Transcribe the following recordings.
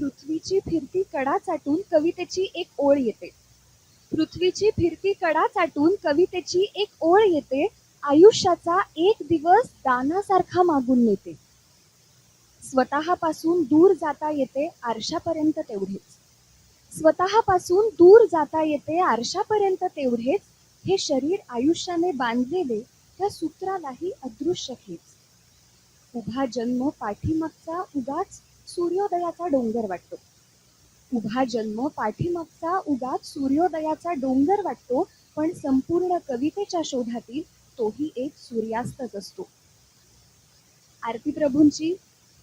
पृथ्वीची फिरती कडा चाटून कवितेची एक ओळ येते. पृथ्वीची फिरती कडा चाटून कवितेची एक ओळ येते. आयुष्याचा एक दिवस दानासारखा मागून नेते. स्वतःपासून दूर जाता येते आरशापर्यंत तेवढेच. स्वतःपासून दूर जाता येते आरशापर्यंत तेवढेच. हे शरीर आयुष्याने बांधलेले त्या सूत्रालाही अदृश्य खेच उभा जन्म पाठीमागचा उगाच सूर्योदयाचा डोंगर वाटतो. उभा जन्म पाठीमागचा उगाच सूर्योदयाचा डोंगर वाटतो पण संपूर्ण कवितेच्या शोधातील तोही एक सूर्यास्तच असतो. आरती प्रभूंची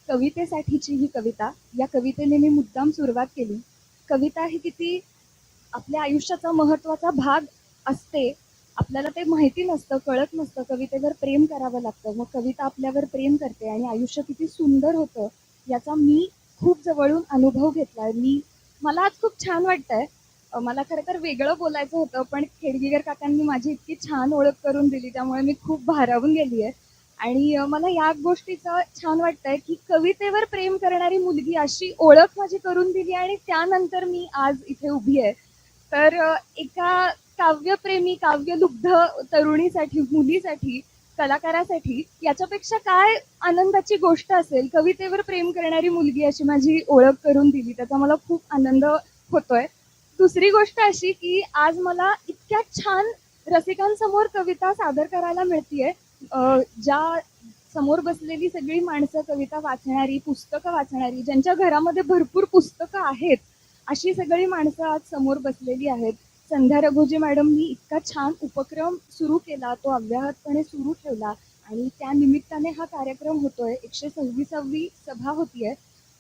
कवितेसाठीची ही कविता या कवितेने मी मुद्दाम सुरुवात केली. कविता ही किती आपल्या आयुष्याचा महत्त्वाचा भाग असते आपल्याला ते माहिती नसतं कळत नसतं. कवितेवर प्रेम करावं लागतं. मग कविता आपल्यावर प्रेम करते आणि आयुष्य किती सुंदर होतं याचा मी खूप जवळून अनुभव घेतलाय. मी मला आज खूप छान वाटतंय. मला खरं तर वेगळं बोलायचं होतं पण खेडगीगर काकांनी माझी इतकी छान ओळख करून दिली त्यामुळे मी खूप भारावून गेली आहे आणि मला या गोष्टीचं छान वाटतंय की कवितेवर प्रेम करणारी मुलगी अशी ओळख माझी करून दिली आणि त्यानंतर मी आज इथे उभी आहे तर एका काव्यप्रेमी काव्यलुब्ध तरुणीसाठी मुलीसाठी कलाकारासाठी याच्यापेक्षा काय आनंदाची गोष्ट असेल कवितेवर प्रेम करणारी मुलगी अशी माझी ओळख करून दिली त्याचा मला खूप आनंद होतोय. दुसरी गोष्ट अशी की आज मला इतक्या छान रसिकांसमोर कविता सादर करायला मिळतीये. ज्या समोर बसलेली सगळी माणसं कविता वाचणारी पुस्तकं वाचणारी ज्यांच्या घरामध्ये भरपूर पुस्तकं आहेत अशी सगळी माणसं आज समोर बसलेली आहेत. संध्या रघुजी मॅडमनी इतका छान उपक्रम सुरू केला तो अव्याहतपणे सुरू ठेवला आणि त्या निमित्ताने हा कार्यक्रम होतोय. एकशे सव्वीसावी सभा होतीये.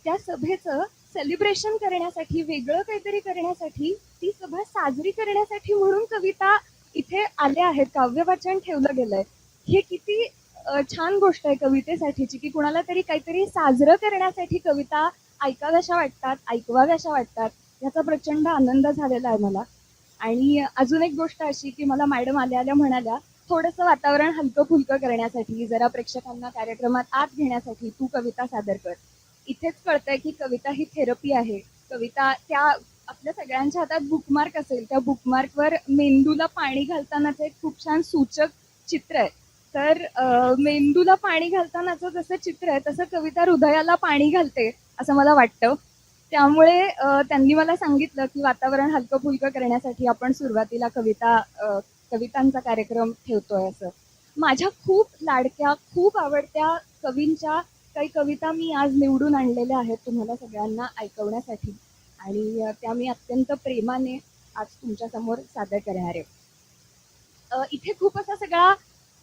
त्या सभेचं सेलिब्रेशन करण्यासाठी वेगळं काहीतरी करण्यासाठी ती सभा साजरी करण्यासाठी म्हणून कविता इथे आल्या आहेत काव्यवाचन ठेवलं गेलंय. हे किती छान गोष्ट आहे कवितेसाठीची की कुणाला तरी काहीतरी साजरं करण्यासाठी कविता ऐकाव्याशा वाटतात ऐकवाव्याशा वाटतात. याचा प्रचंड आनंद झालेला आहे मला. आणि अजून एक गोष्ट अशी की मला मॅडम आल्या आल्या म्हणाल्या थोडंसं वातावरण हलकं फुलकं करण्यासाठी जरा प्रेक्षकांना कार्यक्रमात आत घेण्यासाठी तू कविता सादर कर. इथेच कळतंय की कविता ही थेरपी आहे. कविता त्या आपल्या सगळ्यांच्या हातात बुकमार्क असेल त्या बुकमार्कवर मेंदूला पाणी घालतानाचं एक खूप छान सूचक चित्र आहे. तर मेंदूला पाणी घालतानाचं जसं चित्र आहे तसं कविता हृदयाला पाणी घालते असं मला वाटतं. त्यामुळे त्यांनी मला सांगितलं की वातावरण हलकं फुलकं करण्यासाठी आपण सुरुवातीला कविता कवितांचा कार्यक्रम ठेवतोय असं. माझ्या खूप लाडक्या खूप आवडत्या कवींच्या काही कविता मी आज निवडून आणलेल्या आहेत तुम्हाला सगळ्यांना ऐकवण्यासाठी. आणि त्या मी अत्यंत प्रेमाने आज तुमच्यासमोर सादर करणार आहे. इथे खूप असा सगळा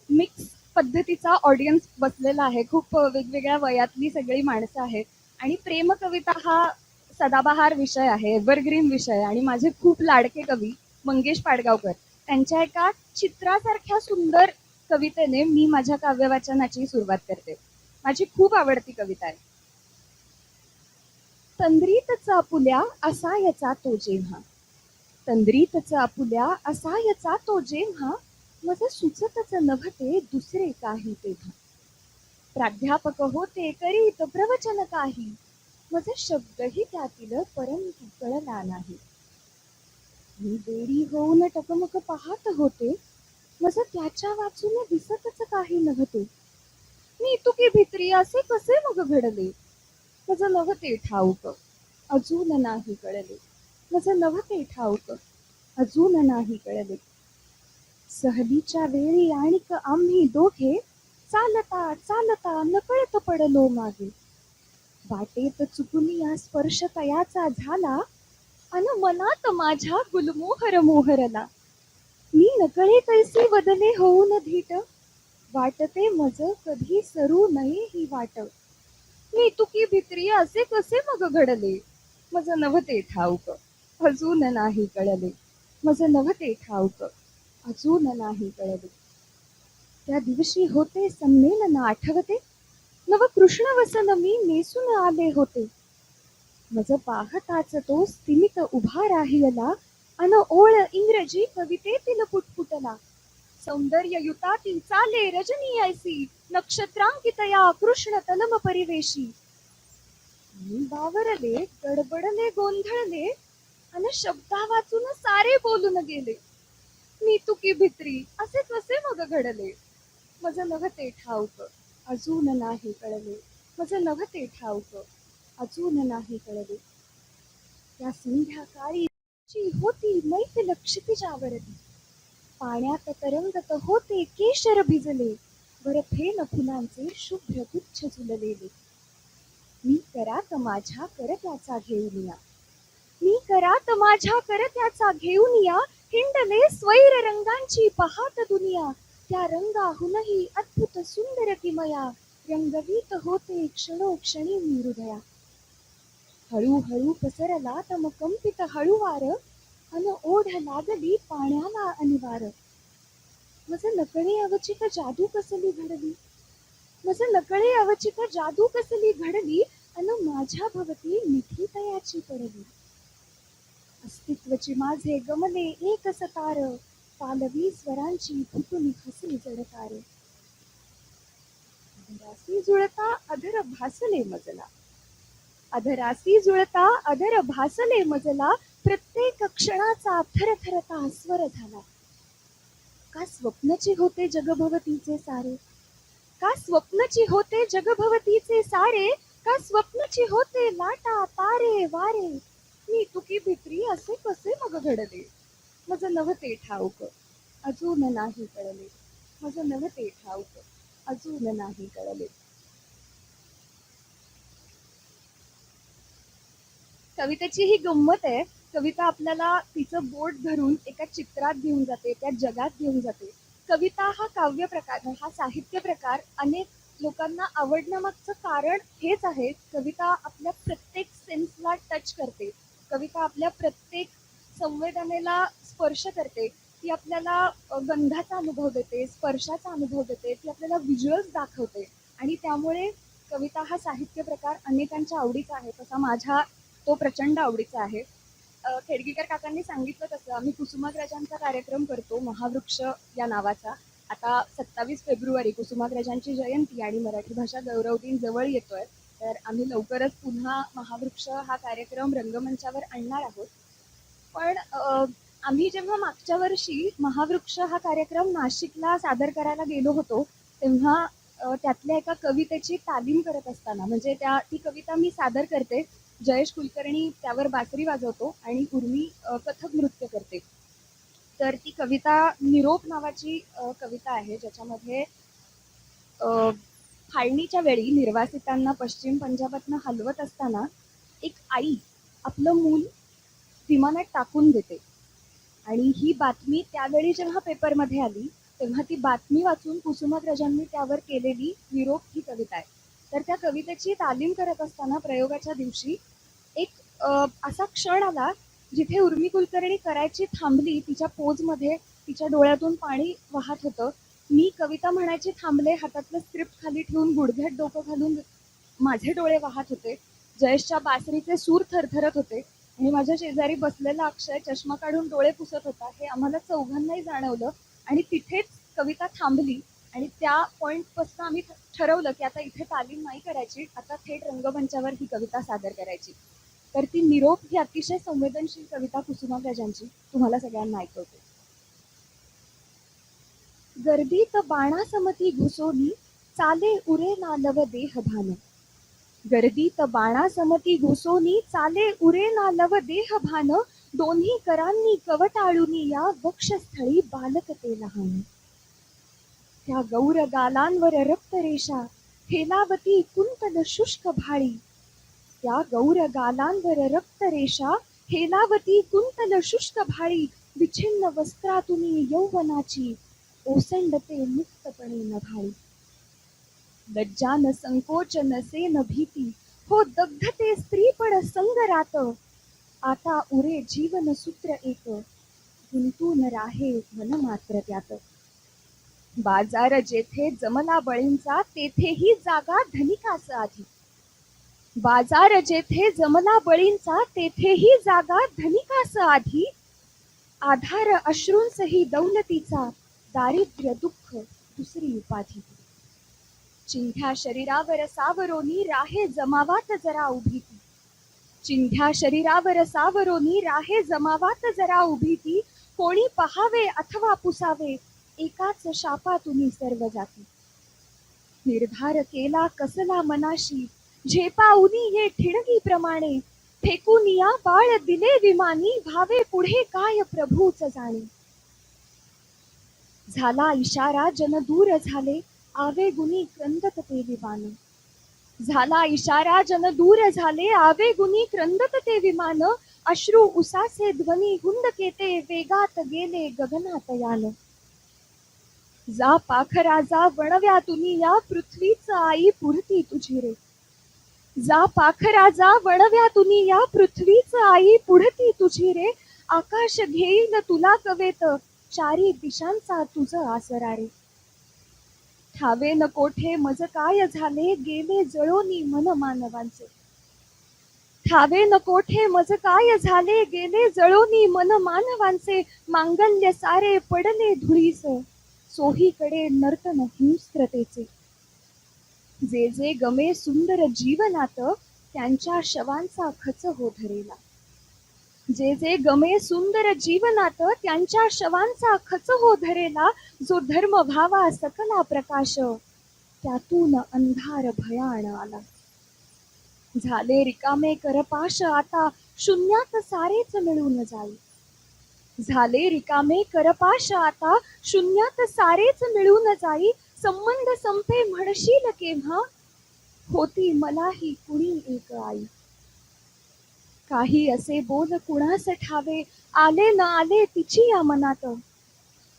मिक्स पद्धतीचा ऑडियन्स बसलेला आहे. खूप वेगवेगळ्या वयातली सगळी माणसं आहेत. आणि प्रेम कविता हा सदाबहार विषय आहे एव्हरग्रीन विषय आणि माझे खूप लाडके कवी मंगेश पाडगावकर. त्यांच्या एका चित्रासारख्या सुंदर कवितेने मी माझ्या काव्यवाचनाची सुरुवात करते. माझी खूप आवडती कविता आहे. तंद्रीत चापुल्या असा याचा तो जेव्हा. तंद्रीत चापुल्या असा याचा तो जेव्हा. मज सुचतच नभते दुसरे काही तेव्हा. प्राध्यापक होते करीत प्रवचन काही. माझा शब्दही त्यातील परंतु कळला नाही मी देरी होऊन टकमक पाहत होते. माझं त्याच्या वाचून दिसतच काही नव्हते. मी इतुकी भित्री असे कसे मग घडले? माझं नव्हते ठाऊक. अजून नाही कळले. माझं नव्हते ठाऊक. अजून नाही कळले. सहलीच्या वेळी आणिक आम्ही दोघे चालता चालता नकळत पडलो मागे. वाटेत चुकून या स्पर्श तयाचा झाला अन मनात माझ्या गुलमोहर मोहरला. मी नकळे कैसे बदले होऊन धीट. वाटते मज कधी सरू नये ही वाट. मी तुकी भित्री असे कसे मग घडले? मज नव्हते ठाऊक. अजून नाही कळले. मज नव्हते ठाऊक. अजून नाही कळले. त्या दिवशी होते संमेलन आठवते. नव कृष्ण वसन मी नेसून आले होते. मज पाहताच तो स्थिमित उभा राहिलेला अन ओळ इंग्रजी कवितेतील पुटपुटला. सौंदर्य युताती चाले रजनी ऐसी नक्षत्रांकितया कृष्ण तलम परिवेशी. मी बावरले गडबडले गोंधळले अन शब्दा वाचून सारे बोलून गेले. मी तुकी भित्री असे तसे मग घडले. मज नव्हते ठाऊक. अजून नाही कळले. मज नव्हते ठाऊक. अजून नाही कळले. त्या संध्याकाळी होती होती लक्ष तिच्यावरती पाण्यात तरंगत होते केशर भिजले. वर फेन फुलांचे शुभ्र गुच्छ झुललेले. मी करात माझ्या कर त्याचा घेऊन या. मी करात माझ्या कर त्याचा घेऊन या. हिंडले स्वैर रंगांची पहात दुनिया. त्या रंगाहूनही अद्भुत सुंदर किमया रंगवीत होते क्षणोक्षणी मी हृदया हळूहळू पसरला तम कंपित हळूवार अन ओढ लागली पाण्याला अनिवार. मज नकळे अवचित जादू कसली घडली? मज नकळे अवचित जादू कसली घडली अन माझ्या भवती मिठी तयाची पडली? अस्तित्वची माझे गमले एक सतार पालवी स्वरांची फुटून हसली जडतारे अधरासी जुळता अधर भासले मजला. अधरासी जुळता अधर भासले मजला प्रत्येक क्षणाचा थरथरता स्वर झाला का स्वप्नची होते जगभवतीचे सारे? का स्वप्नची होते जगभवतीचे सारे? का स्वप्नची होते लाटा तारे वारे? मी तुकी भित्री असे कसे मग घडले? माझं मज ते ठाऊक अजून नाही कळले. माझं मज ते ठाऊक अजून नाही कळले. कवितेची ही गंमत आहे. कविता आपल्याला तिचं बोट धरून एका चित्रात घेऊन जाते त्या जगात घेऊन जाते. कविता हा काव्य प्रकार हा साहित्य प्रकार अनेक लोकांना आवडण्यामागचं कारण हेच आहे. कविता आपल्या प्रत्येक सेन्सला टच करते. कविता आपल्या प्रत्येक संवेदनेला स्पर्श करते ती आपल्याला गंधाचा अनुभव देते स्पर्शाचा अनुभव देते ती आपल्याला व्हिज्युअल्स दाखवते. आणि त्यामुळे कविता हा साहित्य प्रकार अनेकांच्या आवडीचा आहे. तसा माझ्या तो प्रचंड आवडीचा आहे. खेडगीकर काकांनी सांगितलं तसं आम्ही कुसुमाग्रजांचा कार्यक्रम करतो महावृक्ष या नावाचा. आता सत्तावीस फेब्रुवारी कुसुमाग्रजांची जयंती आणि मराठी भाषा गौरव दिन जवळ येतोय. तर आम्ही लवकरच पुन्हा महावृक्ष हा कार्यक्रम रंगमंचावर आणणार आहोत. पण आम्ही जेव्हा मागच्या वर्षी महावृक्ष हा कार्यक्रम नाशिकला सादर करायला गेलो होतो तेव्हा त्यातल्या एका कवितेची तालीम करत असताना म्हणजे त्या ती कविता मी सादर करते जयेश कुलकर्णी त्यावर बासरी वाजवतो आणि उर्मी कथक नृत्य करते. तर ती कविता निरोप नावाची कविता आहे ज्याच्यामध्ये फाळणीच्या वेळी निर्वासितांना पश्चिम पंजाबातनं हलवत असताना एक आई आपलं मूल विमानात टाकून देते. आणि ही बातमी त्यावेळी जेव्हा पेपरमध्ये आली तेव्हा ती बातमी वाचून कुसुमाग्रजांनी त्यावर केलेली निरोप ही कविता आहे. तर त्या कवितेची तालीम करत असताना प्रयोगाच्या दिवशी एक असा क्षण आला जिथे उर्मी कुलकर्णी करायची थांबली तिच्या पोजमध्ये तिच्या डोळ्यातून पाणी वाहत होतं. मी कविता म्हणायची थांबले हातातलं स्क्रिप्ट खाली ठेवून गुडघ्यात डोकं घालून माझे डोळे वाहत होते. जयेशच्या बासरीचे सूर थरथरत होते. आणि माझ्या शेजारी बसलेला अक्षय चष्मा काढून डोळे पुसत होता. हे आम्हाला चौघांनाही जाणवलं आणि तिथेच कविता थांबली आणि त्या पॉईंटपासून आम्ही ठरवलं की आता इथे तालीम नाही करायची आता थेट रंगमंचावर ही कविता सादर करायची. तर ती निरोप ही अतिशय संवेदनशील कविता कुसुमाग्रजांची तुम्हाला सगळ्यांना ऐकवते. गर्दीत बाणासमती घुसोनी चाले उरे ना लव देह भान. गर्दीत बाणासमती घुसोनी चाले उरे ना लव देह भान. दोन्ही करांनी कवटाळूनी या वक्षस्थळी बालक ते लहान. त्या गौर गालांवर रक्तरेषा हेलावती कुंतल शुष्क भाळी. त्या गौर गालांवर रक्तरेषा हेलावती कुंतल शुष्क भाळी. विछिन्न वस्त्रातुनी यौवनाची ओसंडते मुक्तपणे नभाळी. लज्जा न संकोच नसे न भीती. हो दग्धते संग राहत आता उरे जीवन सूत्र एक. गुंतून राहे मन मात्र त्यात. बाजार जेथे जमला बळींचा तेथेही जागा धनिकास आधी. बाजार जेथे जमला बळींचा तेथेही जागा धनिकास आधी. आधार अश्रूंसही दौलतीचा दारिद्र्य दुःख दुसरी उपाधी. चिंध्या शरीरावर सावरोनी राहे जमावात जरा उभी ती. चिंध्या शरीरावर सावरोनी राहे जमावात जरा उभी ती. कोणी पहावे अथवा पुसावे एकाच शापातून सर्व जाती. निर्धार केला कसला मनाशी झेपाऊनी ये ठिणगी प्रमाणे. फेकून या बाळ दिले विमानी भावे पुढे काय प्रभूच जाणे. झाला इशारा जन दूर झाले आवे गुणी क्रंदत ते विमान. झाला इशारा जन दूर झाले आवे गुणी क्रंदत ते विमान. अश्रू उसासे ध्वनी हुंदकेते वेगात गेले गगनात यान. जा पाखरा जा वणव्यातुनी या पृथ्वीच आई पुरती तुझी रे. जा पाखरा जा वणव्यातुनी या पृथ्वीच आई पुढती तुझी रे. आकाश घेईल तुला कवेत चारी दिशांचा तुझ आसरा रे. ठावे न कोठे मज काय झाले गेले जळोनी मन मानवांचे. ठावे न कोठे मज काय झाले गेले जळोनी मन मानवांचे. मांगल्य सारे पडले धुळीस सोहीकडे नर्तन हिंस्त्रतेचे. जे जे गमे सुंदर जीवनात त्यांच्या शवांचा खच हो धरेला. जे जे गमे सुंदर जीवनात त्यांच्या शवांचा खच हो धरेला जो धर्म भावा सकला प्रकाश त्यातून अंधार भयान आला. झाले रिकामे करपाश आता शून्यात सारेच मिळून जाई. झाले रिकामे करपाश आता शून्यात सारेच मिळून जाई. संबंध संपे म्हणशील केव्हा? होती मलाही कुणी एक आई. काही असे बोल कुणास ठावे? आले न आले तिची या मनात.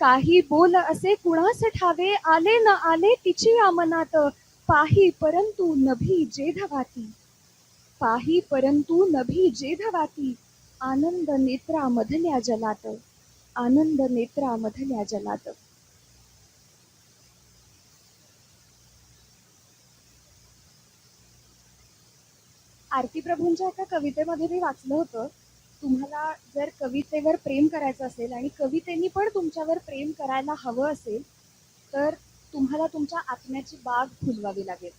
काही बोल असे कुणास ठावे? आले न आले तिची या मनात. पाही परंतु नभी जेधवाती. पाही परंतु नभी जेधवाती. आनंद नेत्रा मधल्या जलात. आनंद नेत्रा मधल्या जलात. आरती प्रभूंच्या एका कवितेमध्ये मी वाचलं होतं. तुम्हाला जर कवितेवर प्रेम करायचं असेल आणि कवितेनी पण तुमच्यावर प्रेम करायला हवं असेल तर तुम्हाला तुमच्या आत्म्याची बाग फुलवावी लागेल.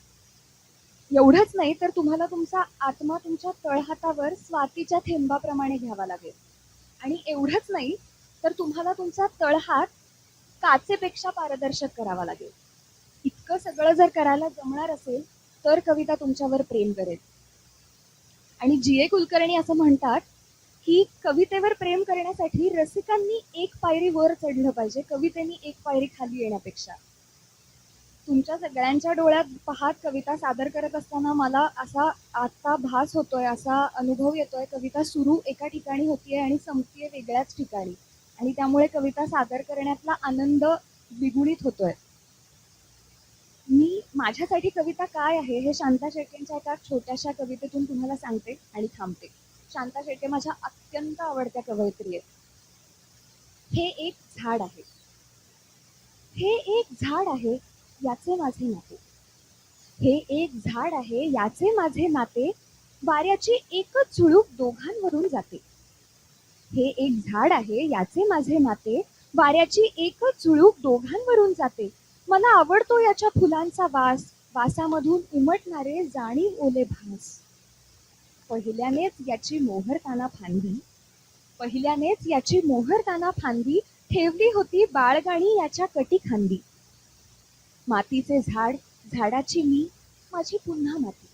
एवढंच नाही तर तुम्हाला तुमचा आत्मा तुमच्या तळहातावर स्वातीच्या थेंबाप्रमाणे घ्यावा लागेल. आणि एवढंच नाही तर तुम्हाला तुमचा तळहात काचेपेक्षा पारदर्शक करावा लागेल. इतकं सगळं जर करायला जमणार असेल तर कविता तुमच्यावर प्रेम करेल. आणि जी ए कुलकर्णी असं म्हणतात की कवितेवर प्रेम करण्यासाठी रसिकांनी एक पायरी वर चढलं पाहिजे कवितेनी एक पायरी खाली येण्यापेक्षा. तुमच्या सगळ्यांच्या डोळ्यात पाहत कविता सादर करत असताना मला असा आता भास होतोय असा अनुभव येतोय कविता सुरू एका ठिकाणी होतीये आणि संपतीये वेगळ्याच ठिकाणी. आणि त्यामुळे कविता सादर करण्यातला आनंद द्विगुणित होतोय. मी माझ्यासाठी कविता काय आहे हे शांता शेळकेंच्या एका छोट्याशा कवितेतून तुम्हाला सांगते आणि थांबते. शांता शेळके माझ्या अत्यंत आवडत्या कवयित्री आहेत. हे एक झाड आहे. हे एक झाड आहे याचे माझे नाते. हे एक झाड आहे याचे माझे नाते. वाऱ्याची एकच झुळूक दोघांवरून जाते. हे एक झाड आहे याचे माझे नाते. वाऱ्याची एकच झुळूक दोघांवरून जाते. मला आवडतो याच्या फुलांचा वास. वासामधून उमटणारे जाणीव ओले भास. पहिल्यानेच याची मोहरताना फांदी. पहिल्यानेच याची मोहरताना फांदी. ठेवली होती बाळगाणी याच्या कटी खांदी. मातीचे झाड झाडाची मी माझी पुन्हा माती.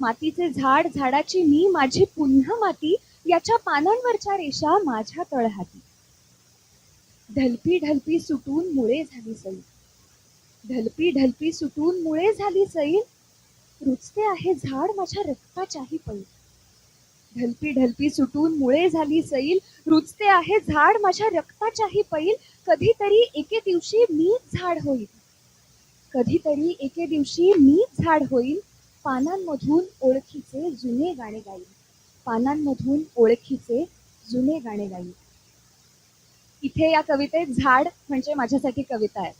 मातीचे झाड झाडाची मी माझी पुन्हा माती. याच्या पानांवरच्या रेषा माझ्या तळहाती. ढलपी ढलपी सुटून मुळे झाली सई. ढलपी ढलपी सुटून मुळे झाली सैल. रुचते आहे झाड माझ्या रक्ताच्याही पै. ढलपी ढलपी सुटून मुळे झाली सैल. रुचते आहे झाड माझ्या रक्ताच्याही पैल कधीतरी एके दिवशी मीच झाड होईल कधीतरी एके दिवशी मीच झाड होईल पानांमधून ओळखीचे जुने गाणे गाईल पानांमधून ओळखीचे जुने गाणे गाईल इथे या कवितेत झाड म्हणजे माझ्यासाठी कविता आहे.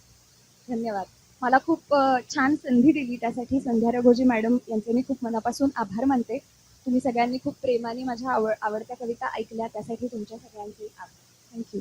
धन्यवाद. मला खूप छान संधी दिली त्यासाठी. संध्या रघोजी मॅडम यांचे मी खूप मनापासून आभार मानते. तुम्ही सगळ्यांनी खूप प्रेमाने माझ्या आवड आवडत्या कविता ऐकल्या त्यासाठी तुमच्या सगळ्यांचे आभार. थँक्यू